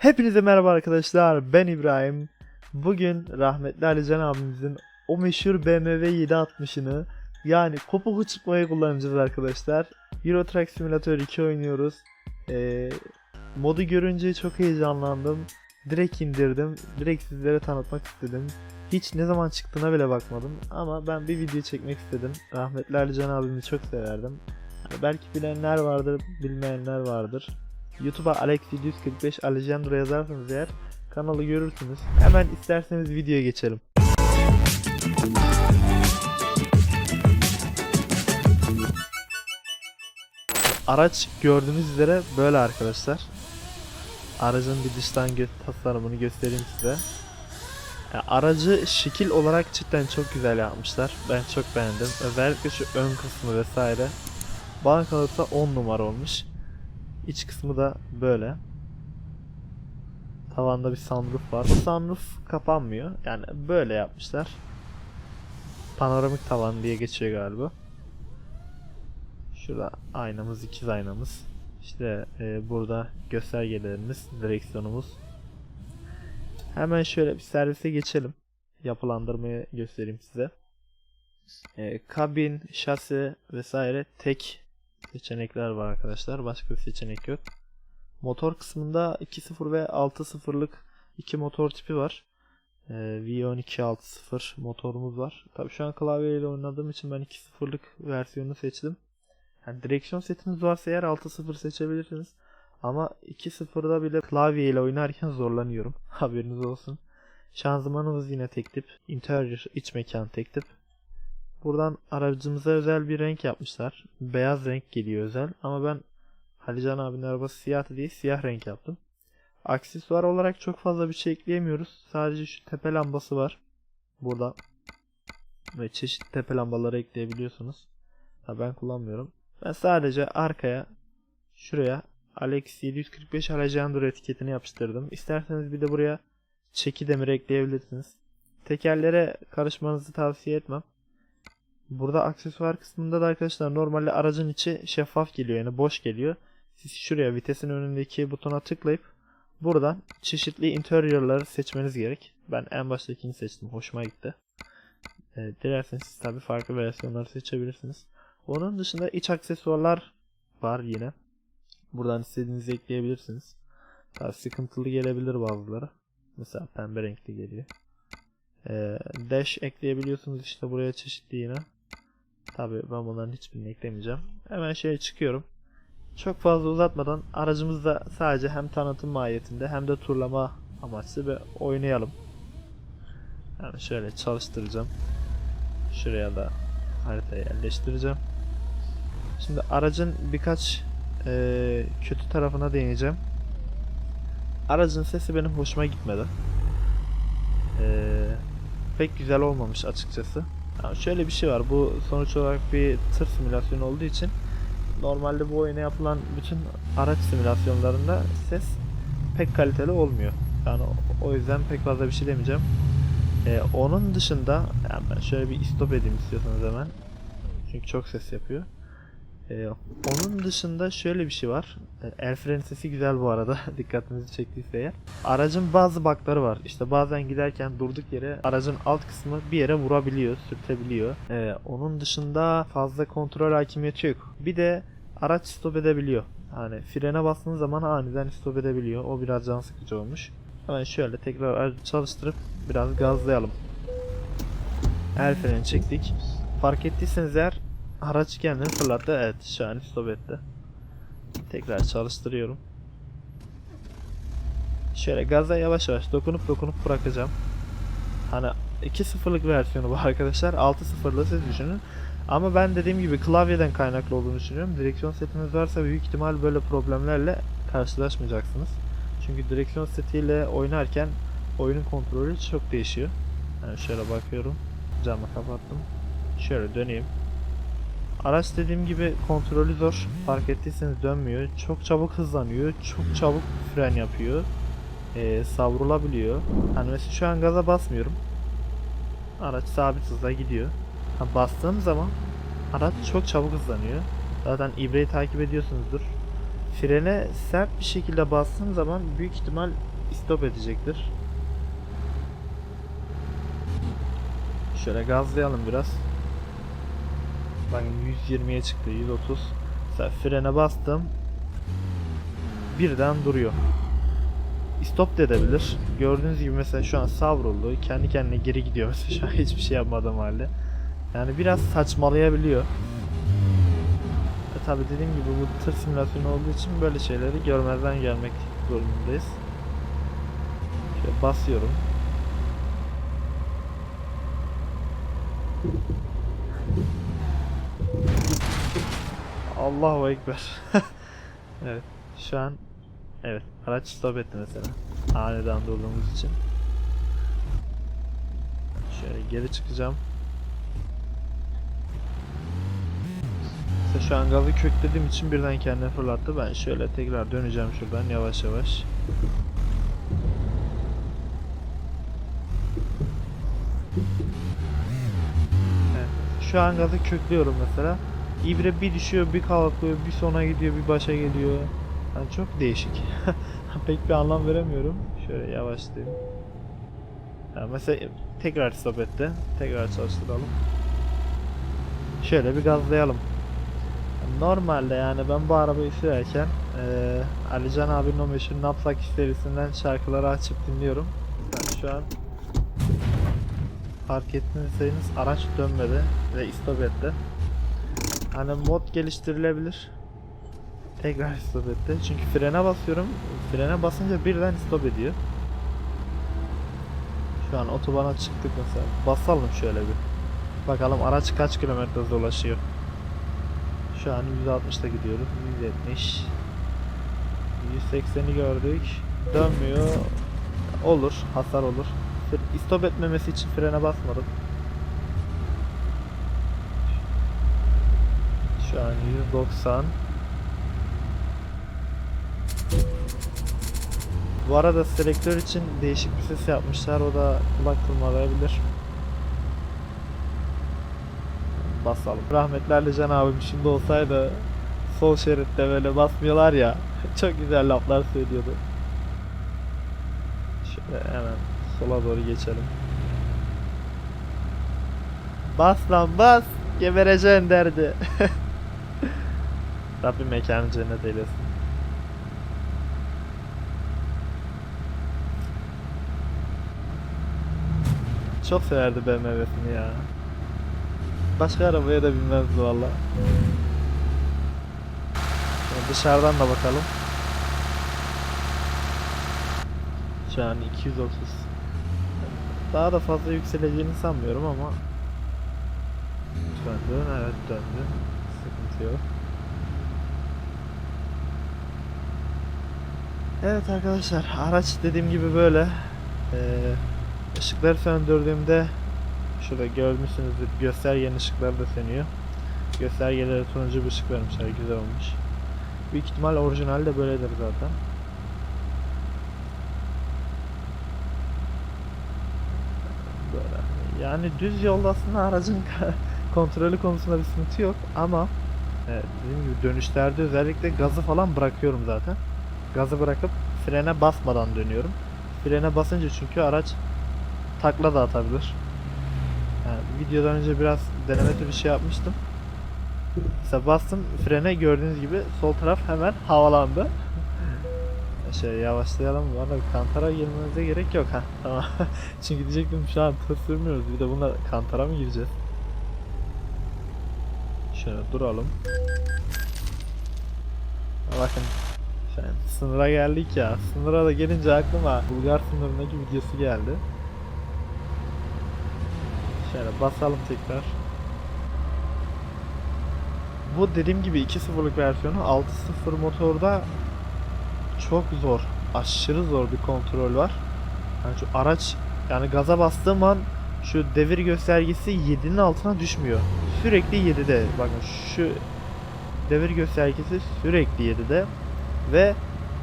Hepinize merhaba arkadaşlar. Ben İbrahim. Bugün rahmetli Alican abimizin o meşhur BMW 760'ını yani kopuğu çıkmaya kullanacağız arkadaşlar. Euro Truck Simulator 2 oynuyoruz. Ee, modu görünce çok heyecanlandım. Direkt indirdim. Direkt sizlere tanıtmak istedim. Hiç ne zaman çıktığına bile bakmadım ama ben bir video çekmek istedim. Rahmetli Alican abimi çok severdim. Hani belki bilenler vardır, bilmeyenler vardır. YouTube'a Alex745 Alejandro yazarsanız eğer kanalı görürsünüz. Hemen isterseniz videoya geçelim. Araç gördüğünüz üzere böyle arkadaşlar. Aracın bir dıştan gö- tasarımını göstereyim size. Ya, aracı şekil olarak cidden çok güzel yapmışlar. Ben çok beğendim. Özellikle şu ön kısmı vesaire. Bana kalırsa 10 numara olmuş. İç kısmı da böyle. Tavanda bir sunroof var. Bu sunroof kapanmıyor. Yani böyle yapmışlar. Panoramik tavan diye geçiyor galiba. Şurada aynamız, ikiz aynamız. İşte e, burada göstergelerimiz, direksiyonumuz. Hemen şöyle bir servise geçelim. Yapılandırmayı göstereyim size. E, kabin, şasi vesaire tek seçenekler var arkadaşlar. Başka bir seçenek yok. Motor kısmında 2.0 ve 6.0'lık iki motor tipi var. Ee, V12 6.0 motorumuz var. Tabii şu an klavyeyle oynadığım için ben 2.0'lık versiyonunu seçtim. Yani direksiyon setiniz varsa eğer 6.0 seçebilirsiniz. Ama 2.0'da bile klavyeyle oynarken zorlanıyorum. Haberiniz olsun. Şanzımanımız yine tek tip. Interior iç mekan tek tip. Buradan aracımıza özel bir renk yapmışlar. Beyaz renk geliyor özel ama ben Halican abinin arabası siyah diye siyah renk yaptım. Aksesuar olarak çok fazla bir şey ekleyemiyoruz. Sadece şu tepe lambası var. Burada. Ve çeşitli tepe lambaları ekleyebiliyorsunuz. Ha, ben kullanmıyorum. Ben sadece arkaya şuraya Alex 745 Alejandro etiketini yapıştırdım. İsterseniz bir de buraya çeki demir ekleyebilirsiniz. Tekerlere karışmanızı tavsiye etmem. Burada aksesuar kısmında da arkadaşlar normalde aracın içi şeffaf geliyor yani boş geliyor. Siz şuraya vitesin önündeki butona tıklayıp buradan çeşitli interiorları seçmeniz gerek. Ben en baştakini seçtim. Hoşuma gitti. E, dilerseniz siz tabi farklı versiyonları seçebilirsiniz. Onun dışında iç aksesuarlar var yine. Buradan istediğinizi ekleyebilirsiniz. Tabi sıkıntılı gelebilir bazıları. Mesela pembe renkli geliyor. E, dash ekleyebiliyorsunuz işte buraya çeşitli yine. Tabi ben bunların hiçbirini eklemeyeceğim. Hemen şeye çıkıyorum. Çok fazla uzatmadan aracımızda sadece hem tanıtım mahiyetinde hem de turlama amaçlı ve oynayalım. Yani şöyle çalıştıracağım. Şuraya da haritayı yerleştireceğim. Şimdi aracın birkaç eee, kötü tarafına değineceğim. Aracın sesi benim hoşuma gitmedi. Eee, pek güzel olmamış açıkçası. Şöyle bir şey var. Bu sonuç olarak bir tır simülasyonu olduğu için normalde bu oyuna yapılan bütün araç simülasyonlarında ses pek kaliteli olmuyor. Yani o- yüzden pek fazla bir şey demeyeceğim. Ee, onun dışında yani ben şöyle bir stop edeyim istiyorsanız hemen. Çünkü çok ses yapıyor. Ee, onun dışında şöyle bir şey var. Ee, El freni sesi güzel bu arada. Dikkatinizi çektiyse eğer. Aracın bazı bakları var. İşte bazen giderken durduk yere aracın alt kısmı bir yere vurabiliyor, sürtebiliyor. Ee, onun dışında fazla kontrol hakimiyeti yok. Bir de araç stop edebiliyor. Yani frene bastığınız zaman aniden stop edebiliyor. O biraz can sıkıcı olmuş. Hemen şöyle tekrar çalıştırıp biraz gazlayalım. El freni çektik. Fark ettiyseniz eğer araç kendini fırlattı. Evet şu an stop etti. Tekrar çalıştırıyorum. Şöyle gaza yavaş yavaş dokunup dokunup bırakacağım. Hani 2.0'lık versiyonu bu arkadaşlar. 6.0'lı siz düşünün. Ama ben dediğim gibi klavyeden kaynaklı olduğunu düşünüyorum. Direksiyon setiniz varsa büyük ihtimal böyle problemlerle karşılaşmayacaksınız. Çünkü direksiyon setiyle oynarken oyunun kontrolü çok değişiyor. Yani şöyle bakıyorum. Camı kapattım. Şöyle döneyim. Araç dediğim gibi kontrolü zor. Fark ettiyseniz dönmüyor. Çok çabuk hızlanıyor. Çok çabuk fren yapıyor. Ee, savrulabiliyor. Hani mesela şu an gaza basmıyorum. Araç sabit hızla gidiyor. Ha, bastığım zaman araç çok çabuk hızlanıyor. Zaten ibreyi takip ediyorsunuzdur. frene sert bir şekilde bastığım zaman büyük ihtimal stop edecektir. Şöyle gazlayalım biraz. Bakın 120'ye çıktı 130. Mesela frene bastım. Birden duruyor. Stop da edebilir. Gördüğünüz gibi mesela şu an savruldu. Kendi kendine geri gidiyor mesela şu an hiçbir şey yapmadığım halde. Yani biraz saçmalayabiliyor. E tabi dediğim gibi bu tır simülasyonu olduğu için böyle şeyleri görmezden gelmek durumundayız. Şöyle basıyorum. Allahu Ekber. evet. Şu an evet araç stop etti mesela. Aniden durduğumuz için. Şöyle geri çıkacağım. Mesela şu an gazı köklediğim için birden kendini fırlattı. Ben şöyle tekrar döneceğim şuradan yavaş yavaş. Evet. Şu an gazı köklüyorum mesela. İbre bir düşüyor, bir kalkıyor, bir sona gidiyor, bir başa geliyor. Yani çok değişik. Pek bir anlam veremiyorum. Şöyle yavaşlayayım. Yani mesela tekrar stop etti. Tekrar çalıştıralım. Şöyle bir gazlayalım. Normalde yani ben bu arabayı sürerken eee Alican abinin o meşhur Napsak serisinden şarkıları açıp dinliyorum. Ben şu an fark ettiyseniz araç dönmedi ve stop etti. Hani mod geliştirilebilir. Tekrar stop etti. Çünkü frene basıyorum. Frene basınca birden stop ediyor. Şu an otobana çıktık mesela. Basalım şöyle bir. Bakalım araç kaç kilometre hızla ulaşıyor. Şu an 160'da gidiyoruz. 170. 180'i gördük. Dönmüyor. Olur. Hasar olur. Stop etmemesi için frene basmadım. Şu an 190. Bu arada selektör için değişik bir ses yapmışlar. O da kulak tırmalayabilir. Basalım. Rahmetli Ali Can abim şimdi olsaydı sol şeritte böyle basmıyorlar ya. Çok güzel laflar söylüyordu. Şöyle hemen sola doğru geçelim. Bas lan bas. Gebereceksin derdi. Rabbim mekanı cennet eylesin. Çok severdi BMW'sini ya. Başka arabaya da binmezdi valla. Dışarıdan da bakalım. Şu an 230. Daha da fazla yükseleceğini sanmıyorum ama Döndü, evet döndü. Sıkıntı yok. Evet arkadaşlar, araç dediğim gibi böyle. Ee, ışıkları söndürdüğümde şurada görmüşsünüzdür göstergenin ışıkları da sönüyor. Göstergelere turuncu bir ışık vermişler, güzel olmuş. Büyük ihtimal orijinali de böyledir zaten. Böyle. Yani düz yolda aslında aracın kontrolü konusunda bir sıkıntı yok ama evet, dediğim gibi dönüşlerde özellikle gazı falan bırakıyorum zaten. Gazı bırakıp frene basmadan dönüyorum. Frene basınca çünkü araç takla da atabilir. Yani videodan önce biraz deneme türü şey yapmıştım. Mesela bastım frene gördüğünüz gibi sol taraf hemen havalandı. Şey yavaşlayalım bu arada kantara girmemize gerek yok ha tamam. Çünkü diyecektim şu an tır sürmüyoruz bir de bunlar kantara mı gireceğiz? Şöyle duralım. Bakın sen sınıra geldik ya. Sınıra da gelince aklıma Bulgar sınırındaki videosu geldi. Şöyle basalım tekrar. Bu dediğim gibi 2.0'lık versiyonu 6.0 motorda çok zor. Aşırı zor bir kontrol var. Yani şu araç yani gaza bastığım an şu devir göstergesi 7'nin altına düşmüyor. Sürekli 7'de. Bakın şu devir göstergesi sürekli 7'de ve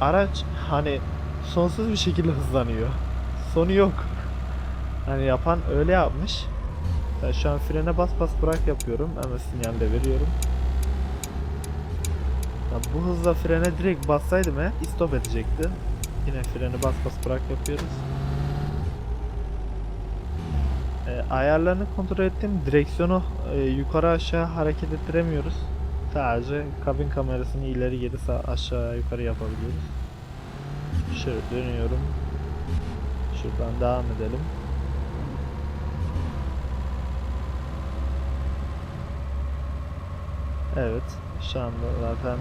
araç hani sonsuz bir şekilde hızlanıyor. Sonu yok. Hani yapan öyle yapmış. Ben şu an frene bas bas bırak yapıyorum ama sinyal de veriyorum. Ya bu hızla frene direkt bassaydım eğer stop edecekti. Yine freni bas bas bırak yapıyoruz. E, ayarlarını kontrol ettim. Direksiyonu e, yukarı aşağı hareket ettiremiyoruz. Sadece kabin kamerasını ileri geri sağ aşağı yukarı yapabiliyoruz. Şöyle dönüyorum. Şuradan devam edelim. Evet. Şu anda zaten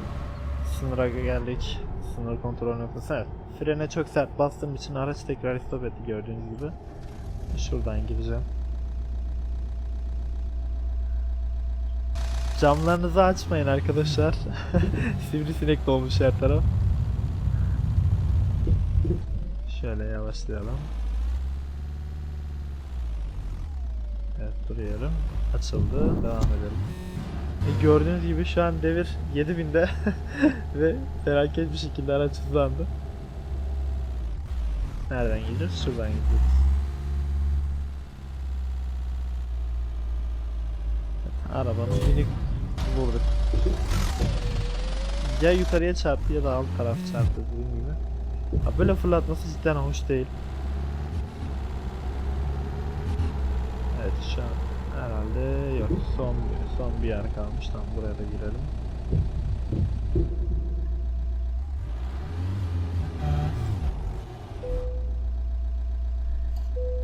sınıra geldik. Sınır kontrol noktası. Evet. Frene çok sert bastığım için araç tekrar stop etti gördüğünüz gibi. Şuradan gideceğim. Camlarınızı açmayın arkadaşlar. Sivrisinek dolmuş her taraf. Şöyle yavaşlayalım. Evet duruyorum. Açıldı. Devam edelim. E, gördüğünüz gibi şu an devir 7000'de ve felaket bir şekilde araç hızlandı. Nereden gidiyoruz? Şuradan gidiyoruz. Evet, arabanın minik vurduk. Ya yukarıya çarptı ya da alt taraf çarptı dediğim gibi. Ha, böyle fırlatması cidden hoş değil. Evet şu an herhalde yok son son bir yer kalmış tam buraya da girelim.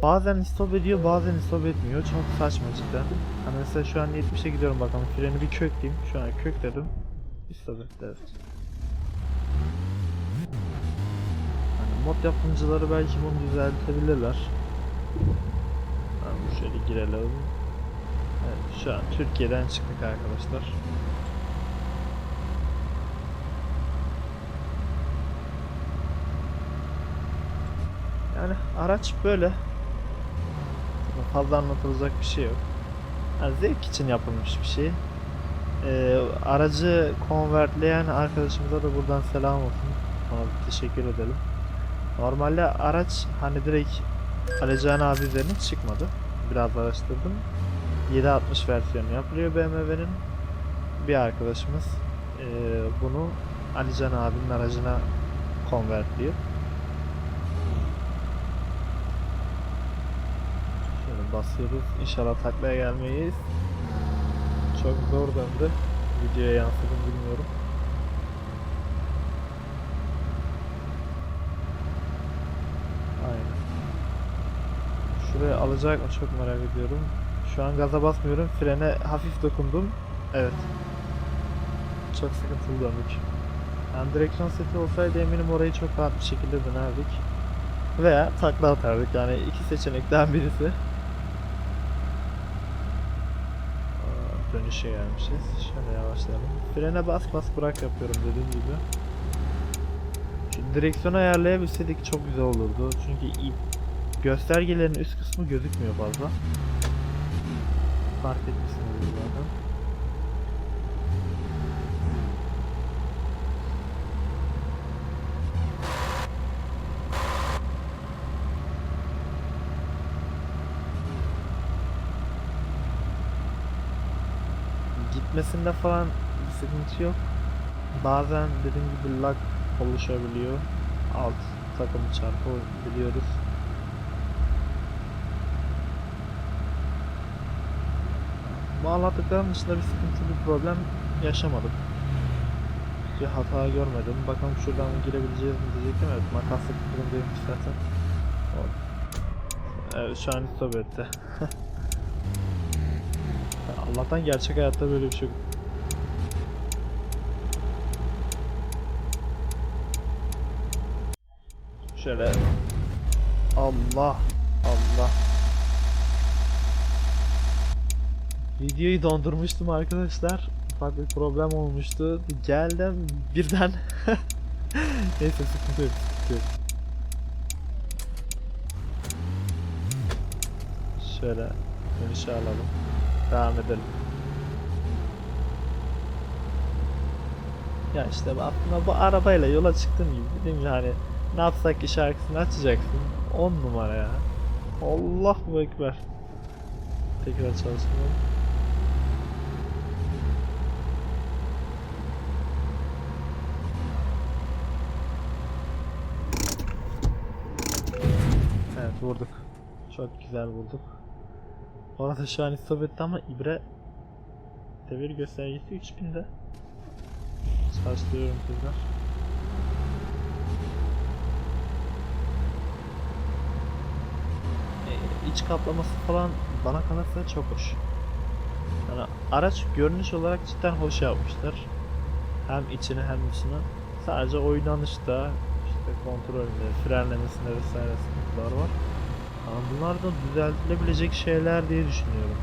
Bazen stop ediyor bazen stop etmiyor çok saçma cidden. Hani mesela şu an 70'e gidiyorum bakalım freni bir kökleyeyim şu an kökledim. Stop etti evet. Hani mod yapımcıları belki bunu düzeltebilirler. Tamam şöyle girelim. Evet şu an Türkiye'den çıktık arkadaşlar. Yani araç böyle. Fazla anlatılacak bir şey yok. Yani zevk için yapılmış bir şey. Ee, aracı konvertleyen arkadaşımıza da buradan selam olsun. Ona teşekkür edelim. Normalde araç hani direkt Alican abi üzerine çıkmadı. Biraz araştırdım. 760 versiyonu yapılıyor BMW'nin. Bir arkadaşımız eee, bunu Alican abinin aracına konvertliyor. Şöyle basıyoruz. İnşallah taklaya gelmeyiz. Çok zor döndü. Videoya yansıdım bilmiyorum. Aynen. Şuraya alacak mı çok merak ediyorum. Şu an gaza basmıyorum. Frene hafif dokundum. Evet. Çok sıkıntılı döndük. Yani direksiyon seti olsaydı eminim orayı çok rahat bir şekilde dönerdik. Veya takla atardık. Yani iki seçenekten birisi. Dönüşe gelmişiz. Şöyle yavaşlayalım. Frene bas bas bırak yapıyorum dediğim gibi. Şu direksiyonu ayarlayabilseydik çok güzel olurdu. Çünkü göstergelerin üst kısmı gözükmüyor fazla. Fark etmişsiniz zaten. Gitmesinde falan bir sıkıntı yok. Bazen dediğim gibi lag oluşabiliyor. Alt takımı çarpabiliyoruz. Bu anlattıklarım dışında bir sıkıntı bir problem yaşamadım. Bir hata görmedim. Bakalım şuradan girebileceğiz mi diyecektim. Evet makaslı durumdaymış zaten. Evet şu an stop. Allah'tan gerçek hayatta böyle bir şey yok. Şöyle Allah Allah Videoyu dondurmuştum arkadaşlar. Ufak bir problem olmuştu. Geldim birden Neyse sıkıntı yok, sıkıntı yok. Şöyle dönüşe alalım. Devam edelim. Ya işte aslında bu arabayla yola çıktığım gibi dedim ki hani ne yapsak ki şarkısını açacaksın. 10 numara ya. Allah bu ekber. Tekrar çalışmıyor. Evet vurduk. Çok güzel vurduk. Bu arada şu an istop etti ama İbre devir göstergesi 3000'de. Çalıştırıyorum kızlar. E, iç kaplaması falan bana kalırsa çok hoş. Yani araç görünüş olarak cidden hoş yapmışlar. Hem içini hem dışını. Sadece oynanışta, işte kontrolünde, frenlemesinde vesaire sıkıntılar var. Ama bunlar da düzeltilebilecek şeyler diye düşünüyorum.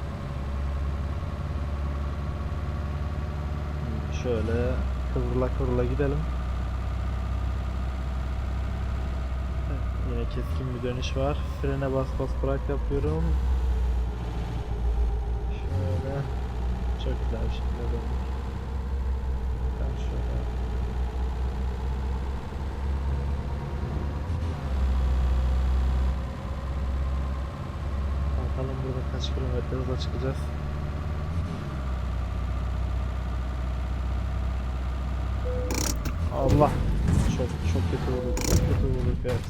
Şöyle kıvrıla kıvrıla gidelim. Yine keskin bir dönüş var. Frene bas bas bırak yapıyorum. Şöyle çok güzel bir şekilde döndük. Ben şöyle Bakalım burada kaç kilometre hızla çıkacağız. Allah! Çok çok kötü vurduk, çok kötü vurduk evet.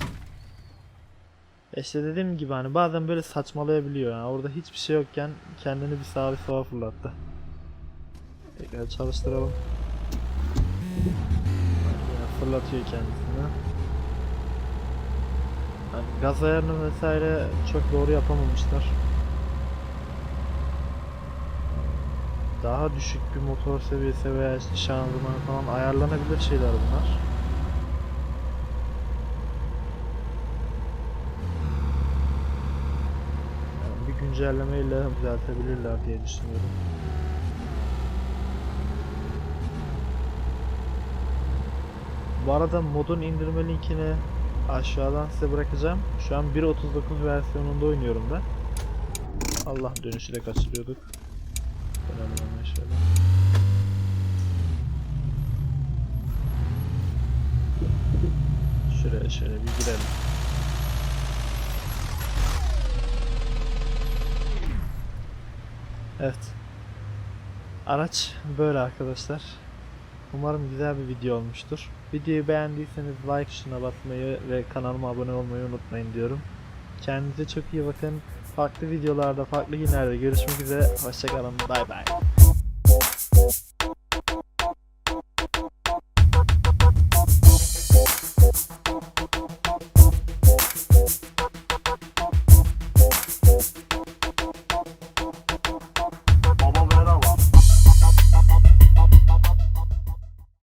İşte dediğim gibi hani bazen böyle saçmalayabiliyor yani orada hiçbir şey yokken kendini bir sağa bir sola fırlattı. Tekrar çalıştıralım. Yine fırlatıyor kendisini. Yani gaz ayarını vesaire çok doğru yapamamışlar. Daha düşük bir motor seviyesi veya işte şanzıman falan ayarlanabilir şeyler bunlar. Yani bir güncellemeyle düzeltebilirler diye düşünüyorum. Bu arada modun indirme linkini aşağıdan size bırakacağım. Şu an 1.39 versiyonunda oynuyorum ben. Allah dönüşü de kaçırıyorduk. Dönelim hemen şöyle. Şuraya şöyle bir girelim. Evet. Araç böyle arkadaşlar. Umarım güzel bir video olmuştur. Videoyu beğendiyseniz like tuşuna basmayı ve kanalıma abone olmayı unutmayın diyorum. Kendinize çok iyi bakın. Farklı videolarda, farklı günlerde görüşmek üzere. Hoşçakalın. Bay bay.